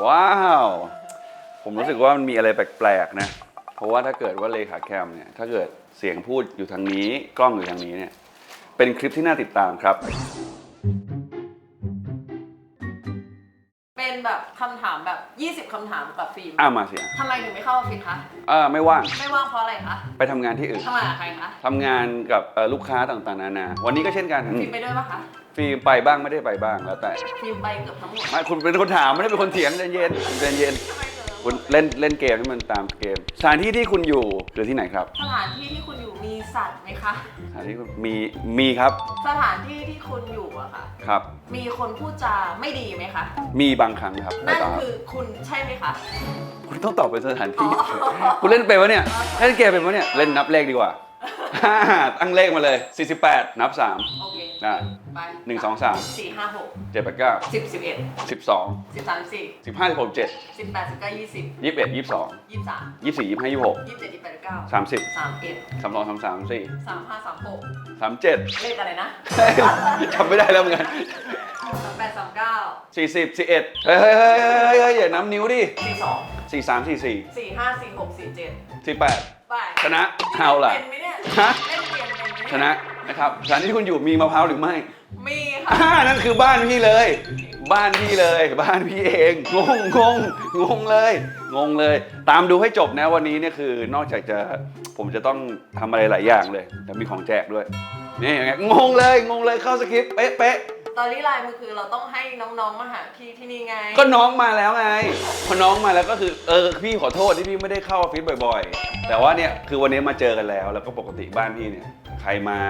ว้าว ผมรู้สึกว่ามันมีอะไรแปลกๆนะ เพราะว่าถ้าเกิดว่าเลขาแคมเนี่ย ถ้าเกิดเสียงพูดอยู่ทางนี้ กล้องอยู่ทางนี้เนี่ย เป็นคลิปที่น่าติดตามครับ เป็นแบบคำถามแบบ 20คำถามกับฟิล์มอ้ามาเสียงทำไมถึงไม่เข้าออฟฟิศคะ อ่าไม่ว่าง ไม่ว่างเพราะอะไรคะไปทำงานที่อื่นทำงานกับใครคะ ทำงานกับเอ่อลูกค้าต่างๆนานา วันนี้ก็เช่นกัน ฟิล์มไปด้วยปะคะ ฟิล์มไปบ้างไม่ได้ไปบ้างแล้วแต่ฟิล์มไปเกือบทั้งหมดไม่คุณเป็นคนถามไม่ได้เป็นคนเถียงใจเย็นใจเย็นทำไมเกือบทั้งหมคุณดเล่นเล่นเกมให้มันตามเกม สถานที่ที่คุณอยู่คือที่ไหนครับ สถานที่ที่คุณอยู่มีสัตว์ไหมคะสถานที่คุณมีมีครับ สถานที่ที่คุณอยู่อะค่ะ ครับ มีคนพูดจาไม่ดีไหมคะ มีบางครั้งครับนั่นต่อรับคือคุณใช่ไหมคะคุณต้องตอบเป็นสถานที่อ๋อคุณเล่นเป็นวะเนี่ยเล่นเกมเป็นวะเนี่ยเล่นนับเลขดีกว่าตั้งเลขมาเลย 48 นับโอเค ได้ไปหนึ่งสองสาม สี่ห้าหก3 7 8 9สิบสิบเอ็ด12สิบสามสี่15 16 7สิบแปดสิบเก้ายี่สิบ21 22ยี่สิบสาม24 25 26ยี่สิบเจ็ดยี่สิบแปดยี่สิบเก้า30สามเอ็ด32 33 34สามห้าสามหก37เลขอะไรนะจำไม่ได้แล้วเหมือนกันสามแปดสามเก้า40 11เฮ้ยเฮ้ยเฮ้ยเฮ้ยเฮ้ยอย่าน้ำนิ้วดิสี่สอง43 44สี่ห้าสี่หกสี่เจ็ด48ไปชนะเอาล่ะ เป็นไหมเนี่ยฮะ เล่นเกมเป็นไหมเยชนะ นะครับสถานที่ที่คุณอยู่มีมะพร้าวหรือไม่มีค่ะอ่านั่นคือบ้านพี่เลย บ้านพี่เลย บ้านพี่เอง งงงงงงเลย งงเลย ตามดูให้จบนะวันนี้เนี่ยคือนอกจากจะผมจะต้องทำอะไรหลายอย่างเลยแต่มีของแจกด้วยนี่ไงงงเลยงงเลยเข้าสคริปต์เป๊ะเป๊ะตอนนี้ไลน์มันคือเราต้องให้น้องๆมาหาพี่ที่นี่ไง ก็น้องมาแล้วไงพอน้องมาแล้วก็คือเออพี่ขอโทษที่พี่ไม่ได้เข้าออฟฟิศบ่อย ๆ แต่ว่าเนี่ยคือวันนี้มาเจอกันแล้ว แล้วก็ปกติบ้านพี่เนี่ย ใครมา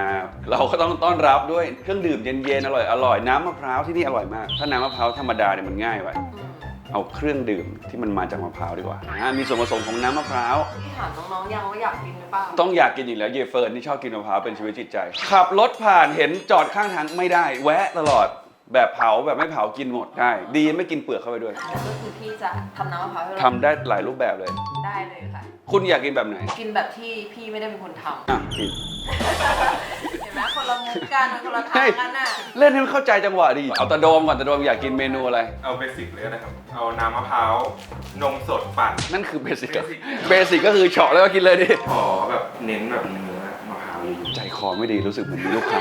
เราก็ต้องต้อนรับด้วยเครื่องดื่มเย็นๆอร่อยอร่อยน้ำมะพร้าวที่นี่อร่อยมาก ถ้าน้ำมะพร้าวธรรมดาเนี่ยมันง่ายไปอืมเอาเครื่องดื่มที่มันมาจากมะพร้าวดีกว่าอ่ามีส่วนผสมของน้ำมะพร้าว พี่ถามน้องๆยังว่าอยากกินหรือเปล่าต้องอยากกินอยู่แล้วเยเฟิร์นที่ชอบกินมะพร้าวเป็นชีวิตจิตใจ ขับรถผ่านเห็นจอดข้างทางไม่ได้ แวะตลอด แบบเผาแบบไม่เผากินหมดได้ ดีไม่กินเปลือกเข้าไปด้วยแล้วก็คือพี่จะทำน้ำมะพร้าวให้เราทำได้หลายรูปแบบเลย ได้เลยค่ะ คุณอยากกินแบบไหน กินแบบที่พี่ไม่ได้เป็นคนทอะกินำเห็นไหมคนละมุกกันคนละทางกันน่ะเล่นให้มันเข้าใจจังหวะดิเอาตะโดมก่อนตะโดมอยากกินเมนูอะไร เอาเบสิกเลยนะครับ เอาน้ำมะพร้าว นมสดปั่น นั่นคือเบสิก Basic เบสิกก็คือเฉาะแล้วก็กินเลยดิ ขอแบบเน้นแบบเนื้อ ใจคอไม่ดีรู้สึกเหมือนมีลูกค้า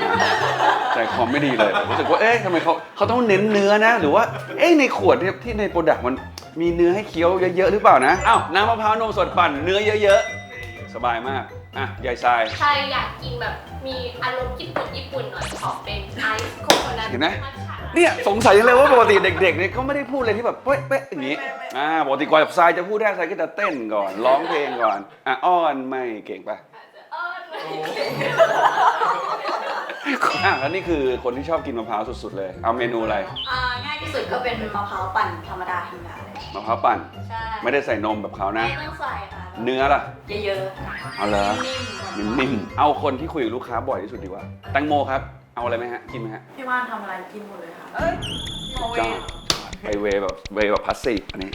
ใจคอไม่ดีเลย รู้สึกว่าเอ๊ะทำไมเขาเขาต้องเน้นเนื้อนะ หรือว่าเอ๊ะในขวดเนี่ยที่ในโปรดักต์มันมีเนื้อให้เคี้ยวเยอะๆหรือเปล่านะอ้าวน้ำมะพร้าวนมสดปั่นเนื้อเยอะๆ สบายมากอะยายทราย ใครอยากกินแบบมีอารมณ์ญี่ปุ่นญี่ปุ่นหน่อยขอเป็นไอซ์โคโคนัทเห็นไหม มัทฉะเนี่ยสงสัยเลยว่าปกติเด็กๆเนี่ยเขาไม่ได้พูดเลยที่แบบเป๊ะเป๊ะอย่างนี้อ่าปกติก่อนทรายจะพูดได้ทรายก็จะเต้นก่อนร้องเพลงก่อนอะอ้อนไม่เก่งปะ อะแล้วนี่คือคนที่ชอบกินมะพร้าวสุดๆเลย เอาเมนูอะไร อ่าง่ายที่สุดก็เป็นมะพร้าวปั่นธรรมดาธรรมดาเลยมะพร้าวปั่น ใช่ไม่ได้ใส่นมแบบเขานะ ไม่ต้องใส่ค่ะเนื้อล่ะ เยอะๆค่ะเอาเหรอ นิ่มๆนิ่มๆ เอาคนที่คุยกับลูกค้าบ่อยที่สุดดีกว่า แตงโมครับ เอาอะไรไหมฮะ กินไหมฮะพี่ว่านทำอะไรกินหมดเลยค่ะ เอ้ยโมเวจ้าไปเวแบบเวแบบพาสซีฟอันนี้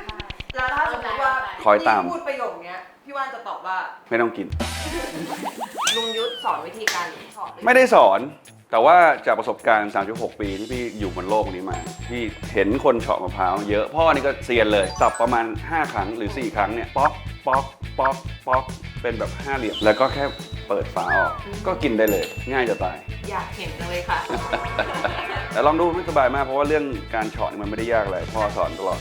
แล้วถ้าสมมติว่าคอยตาม พี่พูดประโยคเนี้ย พี่ว่านจะตอบว่า ไม่ต้องกิน ลุงยุทธสอนวิธีการสอนเลยไม่ได้สอน แต่ว่าจากประสบการณ์ 3.6 ปีที่พี่อยู่บนโลกนี้มา พี่เห็นคนเฉาะมะพร้าวเยอะ พ่อนี่ก็เซียนเลยสับประมาณ 5 ครั้งหรือ 4 ครั้งเนี่ย ป๊อก ป๊อก ป๊อก ป๊อก เป็นแบบห้าเหลี่ยม แล้วก็แค่เปิดฝาออก ก็กินได้เลย ง่ายจะตาย อยากเห็นจังเลยค่ะ แต่ลองดูไม่สบายมากเพราะว่าเรื่องการเฉาะนี่มันไม่ได้ยากอะไรพ่อสอนตลอด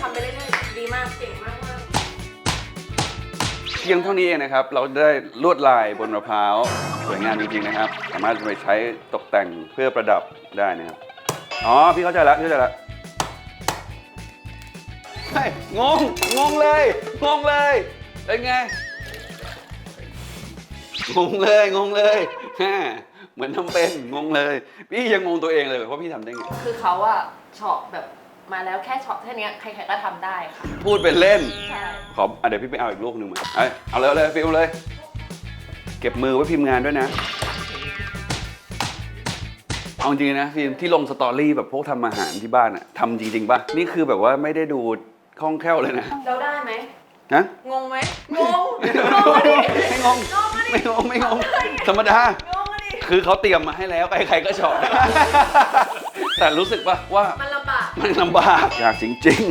ทำไปเรื่อยๆดีมากเก่งมากมากเพียงเท่านี้เองนะครับ เราได้ลวดลายบนมะพร้าวสวยงามจริงๆนะครับ สามารถไปใช้ตกแต่งเพื่อประดับได้นะครับ อ๋อ พี่เข้าใจแล้วพี่เข้าใจแล้วเฮ้ยงง งงเลย งงเลย เป็นไง งงเลย งงเลยฮะเหมือนทำเป็น งงเลย พี่ยังงงตัวเองเลยว่าพี่ทำได้ไง คือเขาอะเฉาะแบบ มาแล้วแค่เฉาะแค่เนี้ยใครๆก็ทำได้ค่ะพูดเป็นเล่น ใช่ขออะเดี๋ยวพี่ไปเอาอีกลูกหนึ่งมา เอาเอาเลยเอาเลยฟิลเลย เก็บมือไว้พิมพ์งานด้วยนะ เอาจริงๆนะฟิล์มที่ลงสตอรี่แบบพวกทำอาหารที่บ้านอะทำจริงๆป่ะ นี่คือแบบว่าไม่ได้ดูคล่องแคล่วเลยนะเราได้ไหมนะงงไหมงงงงอะดิไม่งง งงอะดิไม่งงไม่งง ธรรมดา งงอะดิคือเขาเตรียมมาให้แล้วใครๆก็ชอบ แต่รู้สึกป่ะว่า มันลำบาก มันลำบากยากจริง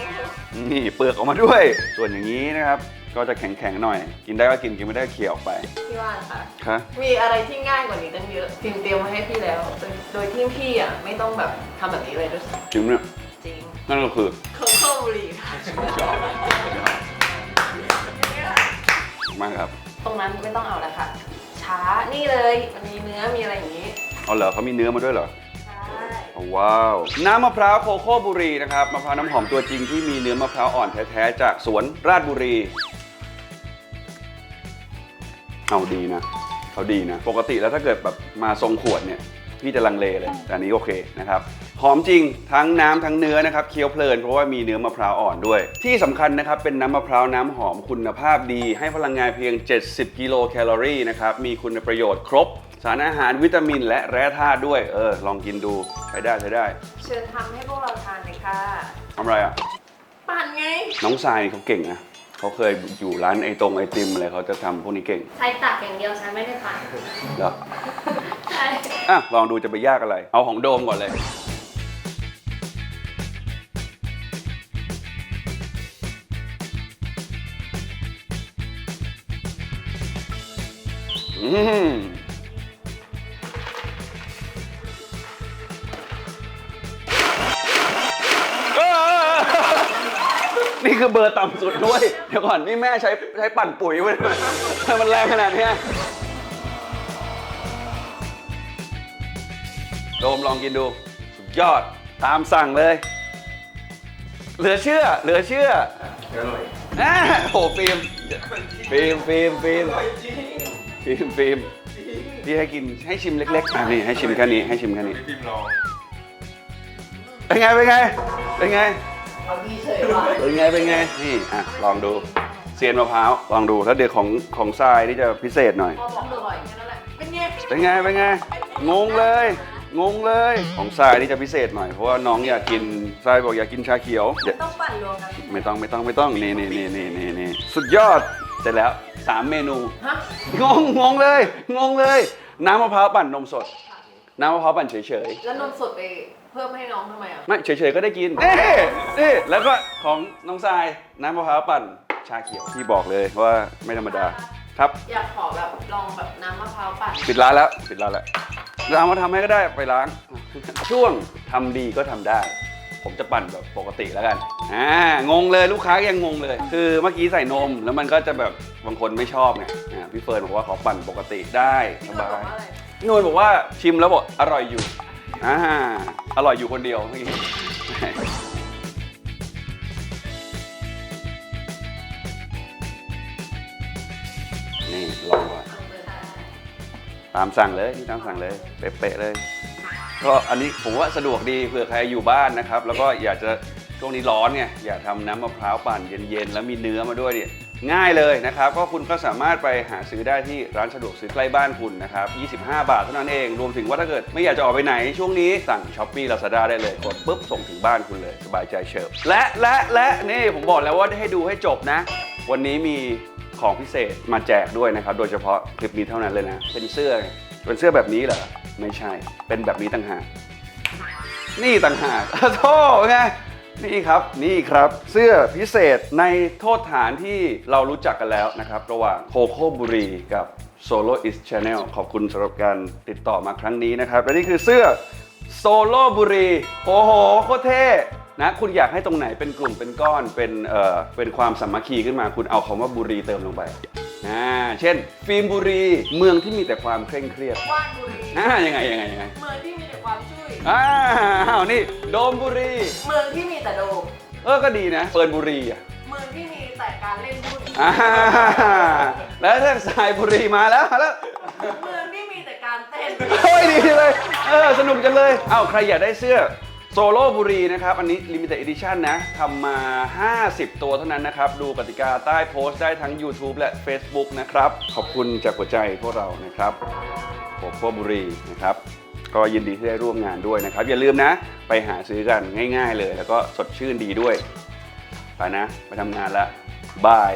ๆ นี่เปลือกออกมาด้วย ส่วนอย่างนี้นะครับ ก็จะแข็งๆหน่อย กินได้ก็กินกินไม่ได้ก็เขี่ยออกไปพี่ว่านค่ะ คะมีอะไรที่ง่ายกว่านี้ตั้งเยอะพิมเตรียมมาให้พี่แล้ว โดยโดยที่พี่อะไม่ต้องแบบทำแบบนี้เลยด้วยซ้จริงเนี่ยำจริงนั่นก็คือโคโค่บุหรี่ค่ะมากครับตรงนั้นไม่ต้องเอาแล้วค่ะ ช้านี่เลย มันมีเนื้อมีอะไรอย่างนี้ เอาเหรอเขามีเนื้อมาด้วยเหรอใช่ ว้าว น้ำมะพร้าวโคโค่บุรีนะครับมะพร้าวน้ำหอมตัวจริงที่มีเนื้อมะพร้าวอ่อนแท้ๆจากสวนราชบุรี เอาดีนะเขาดีนะ ปกติแล้วถ้าเกิดแบบมาทรงขวดเนี่ย พี่จะลังเลเลย แต่อันนี้โอเคนะครับ หอมจริงทั้งน้ำทั้งเนื้อนะครับเคี้ยวเพลินเพราะว่ามีเนื้อมะพร้าวอ่อนด้วย ที่สำคัญนะครับเป็นน้ำมะพร้าวน้ำหอมคุณภาพดี ให้พลังงานเพียง 70 กิโลแคลอรี่นะครับมีคุณประโยชน์ครบ สารอาหารวิตามินและแร่ธาตุด้วย เออ ลองกินดูใช้ได้ใช้ได้เชิญทำให้พวกเราทานเลยค่ะทำอะไรอะ ปั่นไง น้องทรายเขาเก่งนะเขาเคยอยู่ร้านไอตรงไอติมอะไรเขาจะทำพวกนี้เก่งใช้ตักอย่างเดียวฉันไม่ได้ปั่นเหรอใช่อะลองดูจะไปยากอะไร เอาของโดมก่อนเลย อืม คือเบอร์ต่ำสุดด้วย เดี๋ยวก่อนนี่แม่ใช้ใช้ปั่นปุ๋ยไว้ด้วยทำไมมันแรงขนาดเนี้ยโดมลองกินดู สุดยอดตามสั่งเลย เหลือเชื่อ เหลือเชื่ออร่อยอ่าโหฟิล์มฟิล์มฟิล์มฟิล์มอร่อยจริงฟิล์มฟิล์มพี่ให้กินให้ชิมเล็กๆอะนี่ให้ชิมแค่นี้ให้ชิมแค่นี้พี่พิมพ์ลองเป็นไงเป็นไงเป็นไง เอาดีเฉยว่ะเป็นไงเป็นไงนี่อะลองดูเซียนมะพร้าวลองดูแล้วเดี๋ยวของของทรายนี่จะพิเศษหน่อย พอบอกอร่อยแค่นั้นแหละเป็นไงเป็นไงเป็นไงงงเลย งงเลย ของทรายนี่จะพิเศษหน่อยเพราะว่าน้องอยากกินทรายบอกอยากกินชาเขียวเดี๋ยวต้องปั่นรวมกันไม่ต้องไม่ต้องไม่ต้องนี่นี่นี่นี่นี่นี่สุดยอดเสร็จแล้วสามเมนู ฮะงงงงเลย งงเลย น้ำมะพร้าวปั่นนมสด น้ำมะพร้าวปั่นเฉยแล้วนมสดไป เพิ่มให้น้องทำไมอะๆไม่เฉยๆก็ได้กินเอ๊ะเอ๊ะแล้วก็ของน้องทรายน้ำมะพร้าวปั่นชาเขียวที่บอกเลยว่าไม่ธรรมดาครับ อยากขอแบบลองแบบน้ำมะพร้าวปั่นปิดร้านแล้วปิดร้านแล้วร้านมาทำให้ก็ได้ไปล้าง ช่วงทำดีก็ทำได้ ผมจะปั่นแบบปกติแล้วกันอ่างงเลยลูกค้ายังงงเลย คือเมื่อกี้ใส่นมแล้วมันก็จะแบบบางคนไม่ชอบไงอ่าพี่เฟิร์นบอกว่าขอปั่นปกติได้สพี่นนท์บาบอกยว่าอะไรพี่นวลบอกว่าชิมแล้วบอกอร่อยอยู่ อ่าอร่อยอยู่คนเดียวเมื่อกี้นี่ลองก่อนตามสั่งเลยนี่ตามสั่งเลย เป๊ะๆเลย ก็อันนี้ผมว่าสะดวกดีเผื่อใครอยู่บ้านนะครับ แล้วก็อยากจะช่วงนี้ร้อนไงอยากทำน้ำมะพร้าวปั่นเย็นๆ แล้วมีเนื้อมาด้วยเนี่ย ง่ายเลยนะครับ ก็คุณก็สามารถไปหาซื้อได้ที่ร้านสะดวกซื้อใกล้บ้านคุณนะครับ 25 บาทเท่านั้นเอง รวมถึงว่าถ้าเกิดไม่อยากจะออกไปไหนช่วงนี้สั่งช้อปปี้ลาซาด้าได้เลย กดปุ๊บส่งถึงบ้านคุณเลย สบายใจเฉิบ และและและนี่ผมบอกแล้วว่าให้ดูให้จบนะ วันนี้มีของพิเศษมาแจกด้วยนะครับ โดยเฉพาะคลิปนี้เท่านั้นเลยนะ เป็นเสื้อ เป็นเสื้อแบบนี้เหรอ ไม่ใช่ เป็นแบบนี้ต่างหาก นี่ต่างหากอะโทษไง นี่ครับนี่ครับเสื้อพิเศษในโทษฐานที่เรารู้จักกันแล้วนะครับ ระหว่างโคโค่บุรีกับ Solo is Channel ขอบคุณสำหรับการติดต่อมาครั้งนี้นะครับ และนี่คือเสื้อ Solo บุรีโอ้โหโคตรเท่นะคุณอยากให้ตรงไหนเป็นกลุ่มเป็นก้อนเป็นเอ่อเป็นความสามัคคีขึ้นมาคุณเอาคำว่าบุรีเติมลงไปอ่าเช่น ฟิล์มบุรีเมืองที่มีแต่ความเคร่งเครียดว่านบุรีอ่ายังไงยังไงยังไง เมืองที่มีแต่ความช่วย อ้าวนี่โดมบุรี เมืองที่มีแต่โดมเออก็ดีนะเฟิร์นบุรีอะเมืองที่มีแต่การเล่นหุ้นอ่าแล้วถ้าสายบุรีมาแล้วมาแล้ว เมืองที่มีแต่การเต้นเฮ้ยดีเลย เออ สนุกจังเลย เอ้าใครอยากได้เสื้อโซโล่บุรีนะครับ อันนี้ Limited Edition นะทำมา 50 ตัวเท่านั้นนะครับ ดูกติกาใต้โพสต์ได้ทั้ง YouTube และ Facebook นะครับ ขอบคุณจากหัวใจพวกเรานะครับโคโค่บุรีนะครับ ก็ยินดีที่ได้ร่วมงานด้วยนะครับ อย่าลืมนะ ไปหาซื้อกันง่าย ๆ เลย แล้วก็สดชื่นดีด้วย ไปนะ ไปทำงานแล้วบาย